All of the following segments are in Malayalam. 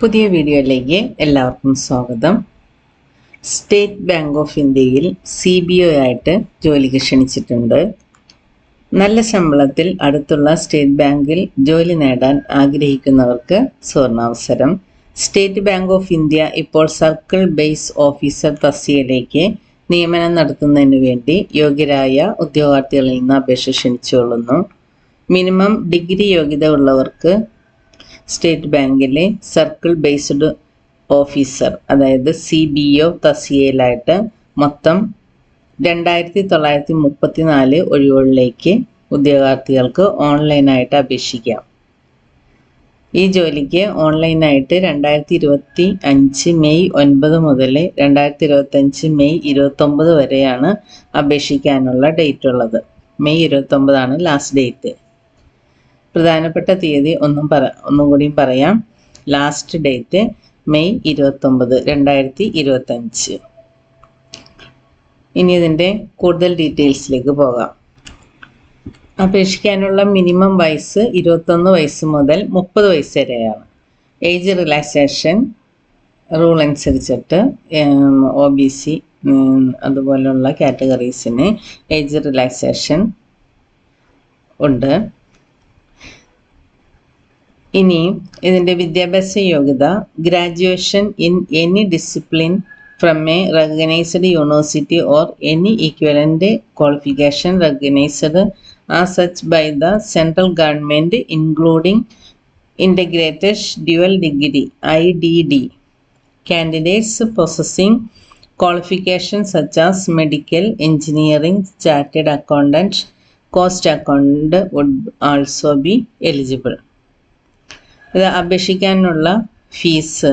പുതിയ വീഡിയോയിലേക്ക് എല്ലാവർക്കും സ്വാഗതം. സ്റ്റേറ്റ് ബാങ്ക് ഓഫ് ഇന്ത്യയിൽ സി ബി ഒ ആയിട്ട് ജോലിക്ക് ക്ഷണിച്ചിട്ടുണ്ട്. നല്ല ശമ്പളത്തിൽ അടുത്തുള്ള സ്റ്റേറ്റ് ബാങ്കിൽ ജോലി നേടാൻ ആഗ്രഹിക്കുന്നവർക്ക് സുവർണാവസരം സ്റ്റേറ്റ് ബാങ്ക് ഓഫ് ഇന്ത്യ ഇപ്പോൾ സർക്കിൾ ബേസ് ഓഫീസർ തസ്തികയിലേക്ക് നിയമനം നടത്തുന്നതിന് വേണ്ടി യോഗ്യരായ ഉദ്യോഗാർത്ഥികളിൽ നിന്ന് അപേക്ഷ ക്ഷണിച്ചുകൊള്ളുന്നു. മിനിമം ഡിഗ്രി യോഗ്യത ഉള്ളവർക്ക് സ്റ്റേറ്റ് ബാങ്കിലെ സർക്കിൾ ബേസ്ഡ് ഓഫീസർ അതായത് സി ബി ഒ തസിയയിലായിട്ട് മൊത്തം രണ്ടായിരത്തി തൊള്ളായിരത്തി മുപ്പത്തി നാല് ഒഴിവുകളിലേക്ക് ഉദ്യോഗാർത്ഥികൾക്ക് ഓൺലൈനായിട്ട് അപേക്ഷിക്കാം. ഈ ജോലിക്ക് ഓൺലൈനായിട്ട് രണ്ടായിരത്തി ഇരുപത്തി അഞ്ച് മെയ് ഒൻപത് മുതൽ രണ്ടായിരത്തി ഇരുപത്തഞ്ച് മെയ് ഇരുപത്തൊമ്പത് വരെയാണ് അപേക്ഷിക്കാനുള്ള ഡേറ്റ് ഉള്ളത് മെയ് ഇരുപത്തൊമ്പതാണ് ലാസ്റ്റ് ഡേറ്റ്. പ്രധാനപ്പെട്ട തീയതി ഒന്നും പറ ഒന്നും കൂടിയും പറയാം. ലാസ്റ്റ് ഡേറ്റ് മെയ് ഇരുപത്തൊമ്പത് രണ്ടായിരത്തി ഇരുപത്തഞ്ച് ഇനി ഇതിന്റെ കൂടുതൽ ഡീറ്റെയിൽസിലേക്ക് പോകാം. അപേക്ഷിക്കാനുള്ള മിനിമം വയസ്സ് ഇരുപത്തൊന്ന് വയസ്സ് മുതൽ മുപ്പത് വയസ്സ് വരെയാണ്. ഏജ് റിലാക്സേഷൻ റൂൾ അനുസരിച്ചിട്ട് ഒ ബി സി അതുപോലുള്ള കാറ്റഗറീസിന് ഏജ് റിലാക്സേഷൻ ഉണ്ട്. ഇനി ഇതിന്റെ വിദ്യാഭ്യാസ യോഗ്യത graduation in any discipline from a recognised university or any equivalent qualification recognised as such by the central government including integrated dual degree I D D candidates processing qualification such as medical engineering, chartered accountant cost account would also be eligible. ഇത് അപേക്ഷിക്കാനുള്ള fees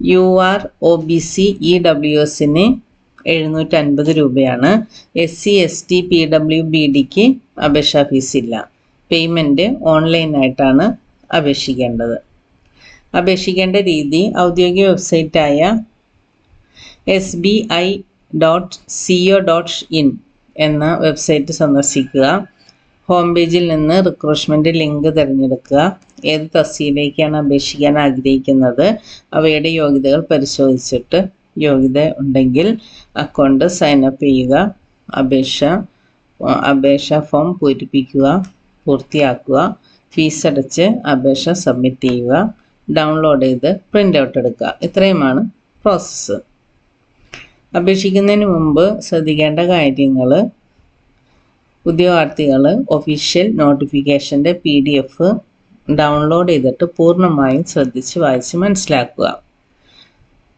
U R O B C E W എസിന് എഴുന്നൂറ്റി അൻപത് രൂപയാണ്. S C S T P W B ഡിക്ക് അപേക്ഷാ ഫീസ് ഇല്ല. പേയ്മെന്റ് ഓൺലൈനായിട്ടാണ് അപേക്ഷിക്കേണ്ടത്. അപേക്ഷിക്കേണ്ട രീതി ഔദ്യോഗിക വെബ്സൈറ്റായ S B I dot C O dot in എന്ന വെബ്സൈറ്റ് സന്ദർശിക്കുക. ഹോം പേജിൽ നിന്ന് റിക്രൂട്ട്മെന്റ് ലിങ്ക് തിരഞ്ഞെടുക്കുക. ഏത് തസ്തിയിലേക്കാണ് അപേക്ഷിക്കാൻ ആഗ്രഹിക്കുന്നത്? അവയുടെ യോഗ്യതകൾ പരിശോധിച്ചിട്ട് യോഗ്യത ഉണ്ടെങ്കിൽ അക്കൗണ്ട് സൈൻ അപ്പ് ചെയ്യുക. അപേക്ഷ അപേക്ഷ ഫോം പൂരിപ്പിക്കുക പൂർത്തിയാക്കുക. ഫീസ് അടച്ച് അപേക്ഷ സബ്മിറ്റ് ചെയ്യുക. ഡൗൺലോഡ് ചെയ്ത് പ്രിന്റ് ഔട്ട് എടുക്കുക. ഇത്രയുമാണ് പ്രോസസ്സ് അപേക്ഷിക്കുന്നതിന് മുമ്പ് ശ്രദ്ധിക്കേണ്ട കാര്യങ്ങൾ ഉദ്യോഗാർത്ഥികൾ ഒഫീഷ്യൽ നോട്ടിഫിക്കേഷന്റെ പി ഡി എഫ് ഡൗൺലോഡ് ചെയ്തിട്ട് പൂർണമായും ശ്രദ്ധിച്ച് വായിച്ച് മനസ്സിലാക്കുക.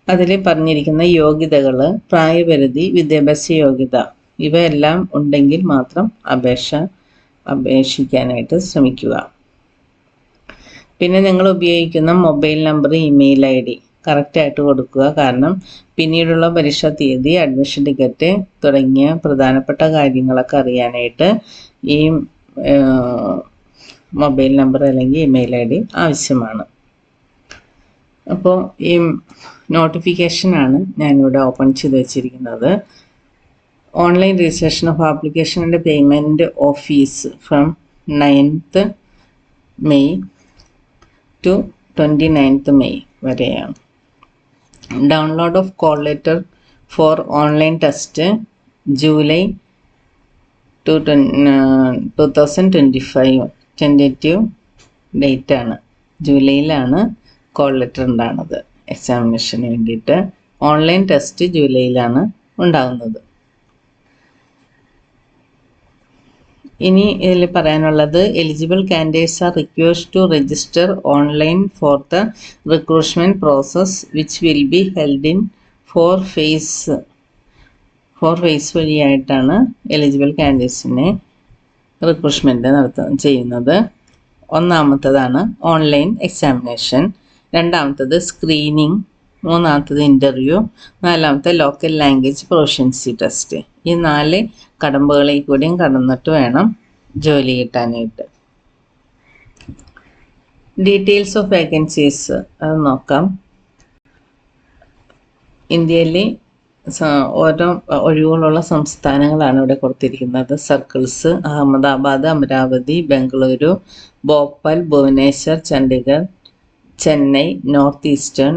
അതിൽ പറഞ്ഞിരിക്കുന്ന യോഗ്യതകൾ പ്രായപരിധി വിദ്യാഭ്യാസ യോഗ്യത ഇവയെല്ലാം ഉണ്ടെങ്കിൽ മാത്രം അപേക്ഷ അപേക്ഷിക്കാനായിട്ട് ശ്രമിക്കുക. പിന്നെ നിങ്ങൾ ഉപയോഗിക്കുന്ന mobile number email I D. കറക്റ്റായിട്ട് കൊടുക്കുക. കാരണം പിന്നീടുള്ള പരീക്ഷാ തീയതി അഡ്മിഷൻ ടിക്കറ്റ് തുടങ്ങിയ പ്രധാനപ്പെട്ട കാര്യങ്ങളൊക്കെ അറിയാനായിട്ട് ഈ മൊബൈൽ നമ്പർ അല്ലെങ്കിൽ ഇമെയിൽ ഐ ഡി ആവശ്യമാണ്. അപ്പോൾ ഈ നോട്ടിഫിക്കേഷനാണ് ഞാനിവിടെ ഓപ്പൺ ചെയ്ത് വെച്ചിരിക്കുന്നത്. Online registration of application and payment of fees from ninth May to twenty ninth May വരെയാണ്. Download of call letter for online test July two two thousand twenty five tentative date ആണ്. ജൂലൈയിലാണ് കോൾ ലെറ്റർ ഉണ്ടാകുന്നത് എക്സാമിനേഷന് വേണ്ടിയിട്ട് ഓൺലൈൻ ടെസ്റ്റ് ജൂലൈയിലാണ് ഉണ്ടാകുന്നത് ഇനി ഇതിൽ പറയാനുള്ളത് eligible candidates are request to register online for the recruitment process which will be held in four phase four phase വഴിയായിട്ടാണ് eligible കാൻഡിഡേറ്റ്സിനെ റിക്രൂട്ട്മെന്റ് നടത്ത ചെയ്യുന്നത്. ഒന്നാമത്തതാണ് ഓൺലൈൻ എക്സാമിനേഷൻ രണ്ടാമത്തത് സ്ക്രീനിങ് മൂന്നാമത്തത് ഇന്റർവ്യൂ നാലാമത്തെ ലോക്കൽ ലാംഗ്വേജ് പ്രൊഫഷൻസി ടെസ്റ്റ് ഈ നാല് കടമ്പകളിൽ കൂടിയും കടന്നിട്ട് വേണം ജോലി കിട്ടാനായിട്ട്. ഡീറ്റെയിൽസ് ഓഫ് വേക്കൻസീസ് അത് നോക്കാം. ഇന്ത്യയിലെ ഓരോ ഒഴിവുകളുള്ള സംസ്ഥാനങ്ങളാണ് ഇവിടെ കൊടുത്തിരിക്കുന്നത്. Circles Ahmedabad Amaravati Bengaluru Bhopal Bhubaneswar Chandigarh Chennai north eastern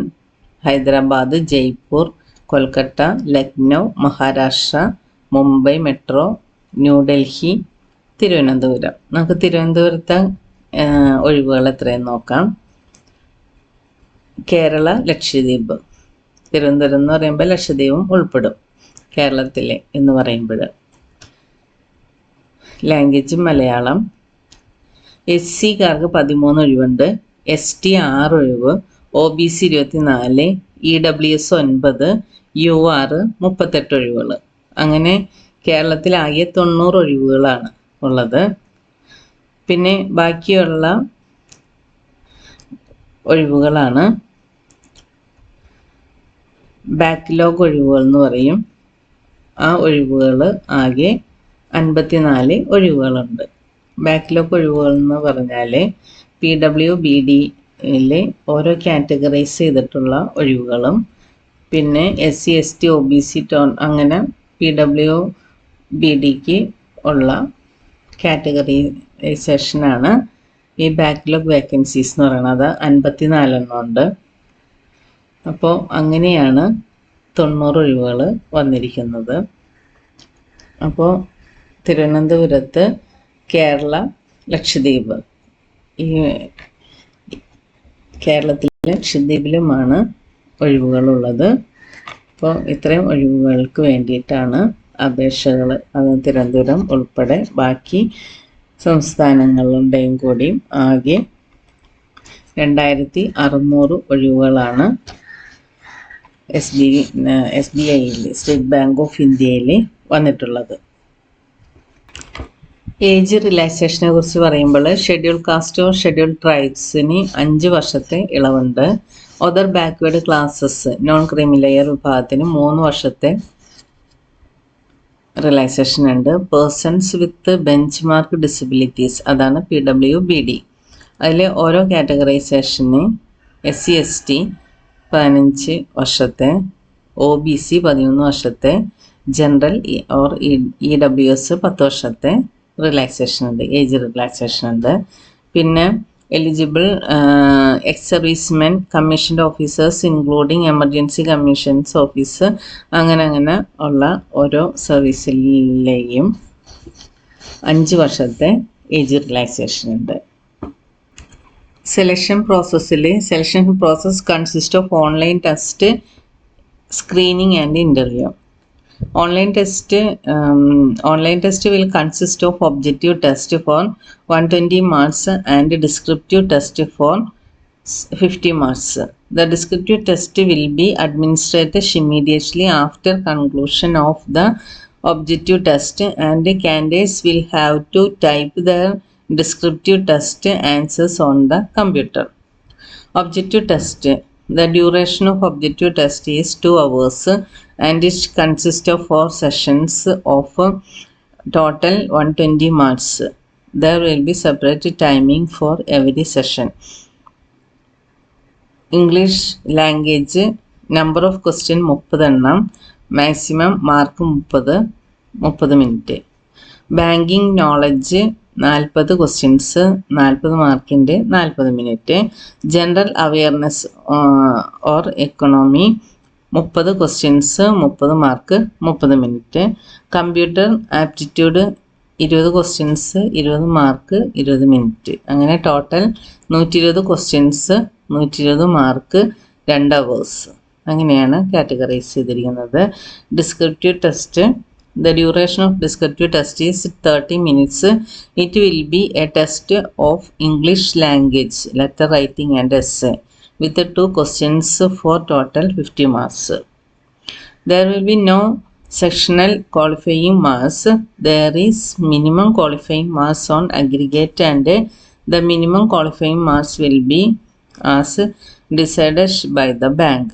Hyderabad Jaipur Kolkata Lucknow Maharashtra Mumbai metro New Delhi Thiruvananthapuram. നമുക്ക് തിരുവനന്തപുരത്തെ ഒഴിവുകൾ എത്രയും നോക്കാം. കേരള ലക്ഷദ്വീപ്. തിരുവനന്തപുരം എന്ന് പറയുമ്പോൾ ലക്ഷദ്വീപും ഉൾപ്പെടും. കേരളത്തിലെ എന്ന് പറയുമ്പോൾ ലാംഗ്വേജ് മലയാളം. എസ് സിക്കാർക്ക് പതിമൂന്ന് ഒഴിവുണ്ട്. എസ് ടി ആറ് ഒഴിവ്. ഒ ബി സി ഇരുപത്തി നാല് ഇ ഡബ്ല്യു എസ് ഒൻപത് യു ആറ് മുപ്പത്തെട്ട് ഒഴിവുകൾ അങ്ങനെ കേരളത്തിൽ ആകെ തൊണ്ണൂറ് ഒഴിവുകളാണ് ഉള്ളത്. പിന്നെ ബാക്കിയുള്ള ഒഴിവുകളാണ് ബാക്ക്ലോഗ് ഒഴിവുകൾ എന്ന് പറയും. ആ ഒഴിവുകൾ ആകെ അൻപത്തിനാല് ഒഴിവുകളുണ്ട്. ബാക്ക്ലോഗ് ഒഴിവുകൾ എന്ന് പറഞ്ഞാൽ പി ഡബ്ല്യു ബി ഡിയിലെ ഓരോ കാറ്റഗറൈസ് ചെയ്തിട്ടുള്ള ഒഴിവുകളും പിന്നെ S C S T O B C tone അങ്ങനെ പി ഡബ്ല്യു ബി ഡിക്ക് ഉള്ള കാറ്റഗറൈസേഷനാണ് ഈ ബാക്ക്ലോഗ് വേക്കൻസീസ് എന്ന് പറയുന്നത് അൻപത്തി നാലെണ്ണം ഉണ്ട് അപ്പോൾ അങ്ങനെയാണ് തൊണ്ണൂറ് ഒഴിവുകൾ വന്നിരിക്കുന്നത്. അപ്പോൾ തിരുവനന്തപുരത്ത് കേരള ലക്ഷദ്വീപ്. ഈ കേരളത്തിലെ ലക്ഷദ്വീപിലുമാണ് ഒഴിവുകളുള്ളത്. അപ്പോൾ ഇത്രയും ഒഴിവുകൾക്ക് വേണ്ടിയിട്ടാണ് അപേക്ഷകൾ അത് തിരുവനന്തപുരം ഉൾപ്പെടെ ബാക്കി സംസ്ഥാനങ്ങളുടെയും കൂടിയും ആകെ രണ്ടായിരത്തി അറുന്നൂറ് ഒഴിവുകളാണ് എസ് ബി എസ് ബി ഐയിൽ സ്റ്റേറ്റ് ബാങ്ക് ഓഫ് ഇന്ത്യയിൽ വന്നിട്ടുള്ളത്. ഏജ് റിലാക്സേഷനെ കുറിച്ച് പറയുമ്പോൾ ഷെഡ്യൂൾ കാസ്റ്റോ ഷെഡ്യൂൾ ട്രൈബ്സിന് അഞ്ച് വർഷത്തെ ഇളവുണ്ട്. Other backward classes non creamy layer വിഭാഗത്തിന് മൂന്ന് വർഷത്തെ റിലാക്സേഷൻ ഉണ്ട്. Persons with benchmark disabilities അതാണ് പി ഡബ്ല്യു ബി ഡി അതിൽ ഓരോ കാറ്റഗറൈസേഷന് എസ് സി എസ് ടി പതിനഞ്ച് വർഷത്തെ ഒ ബി സി പതിമൂന്ന് വർഷത്തെ general or E W S പത്ത് വർഷത്തെ റിലാക്സേഷൻ ഉണ്ട് ഏജ് റിലാക്സേഷൻ ഉണ്ട്. പിന്നെ eligible ex servicemen commissioned officers including emergency commissions office അങ്ങനെ അങ്ങനെ ഉള്ള ഓരോ സർവീസിലെയും അഞ്ച് വർഷത്തെ ഏജ് റിലാക്സേഷൻ ഉണ്ട്. സെലക്ഷൻ പ്രോസസ്സിൽ selection process consist of online test screening and interview online test um, online test will consist of objective test for 120 marks and descriptive test for 50 marks the descriptive test will be administered immediately after conclusion of the objective test and candidates will have to type their descriptive test answers on the computer Objective test. The duration of objective test is 2 hours and it consists of 4 sessions of uh, total 120 marks. There will be separate timing for every session. English language number of question മുപ്പത് എണ്ണം മാക്സിമം മാർക്ക് മുപ്പത് മുപ്പത് മിനിറ്റ് ബാങ്കിങ് നോളജ് നാൽപ്പത് ക്വസ്റ്റ്യൻസ് നാൽപ്പത് മാർക്കിന്റെ നാൽപ്പത് minute general awareness or economy മുപ്പത് ക്വസ്റ്റ്യൻസ് മുപ്പത് മാർക്ക് മുപ്പത് മിനിറ്റ് കമ്പ്യൂട്ടർ ആപ്റ്റിറ്റ്യൂഡ് ഇരുപത് ക്വസ്റ്റ്യൻസ് ഇരുപത് മാർക്ക് ഇരുപത് മിനിറ്റ് അങ്ങനെ ടോട്ടൽ നൂറ്റി ഇരുപത് ക്വസ്റ്റ്യൻസ് നൂറ്റി ഇരുപത് മാർക്ക് രണ്ട് അവേഴ്സ് അങ്ങനെയാണ് കാറ്റഗറൈസ് ചെയ്തിരിക്കുന്നത്. Descriptive test The duration of descriptive test is 30 minutes. It will be a test of English language, letter writing and essay with the two questions for total 50 marks. There will be no sectional qualifying marks. There is minimum qualifying marks on aggregate and the minimum qualifying marks will be as decided by the bank.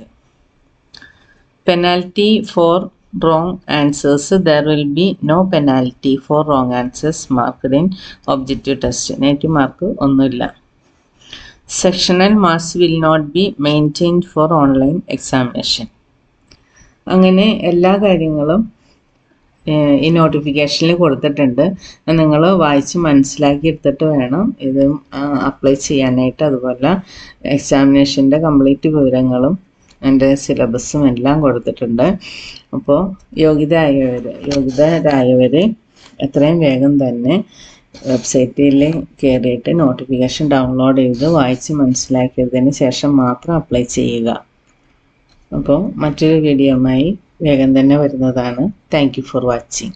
Penalty for wrong answers there will be no penalty for wrong answers marked in objective test negative mark ഒന്നുമില്ല sectional marks will not be maintained for online examination അങ്ങനെ എല്ലാ കാര്യങ്ങളും ഈ നോട്ടിഫിക്കേഷനിൽ കൊടുത്തിട്ടുണ്ട് നിങ്ങൾ വായിച്ച് മനസ്സിലാക്കി എടുത്തിട്ട് വേണം ഇത് അപ്ലൈ ചെയ്യാനായിട്ട് അതുപോലെ എക്സാമിനേഷന്റെ കംപ്ലീറ്റ് വിവരങ്ങളും എന്റെ സിലബസും എല്ലാം കൊടുത്തിട്ടുണ്ട്. അപ്പോൾ യോഗ്യതയായവർ യോഗ്യതരായവർ എത്രയും വേഗം തന്നെ വെബ്സൈറ്റിൽ കയറിയിട്ട് നോട്ടിഫിക്കേഷൻ ഡൗൺലോഡ് ചെയ്ത് വായിച്ച് മനസ്സിലാക്കിയതിന് ശേഷം മാത്രം അപ്ലൈ ചെയ്യുക. അപ്പോൾ മറ്റൊരു വീഡിയോമായി വേഗം തന്നെ വരുന്നതാണ്. Thank for watching.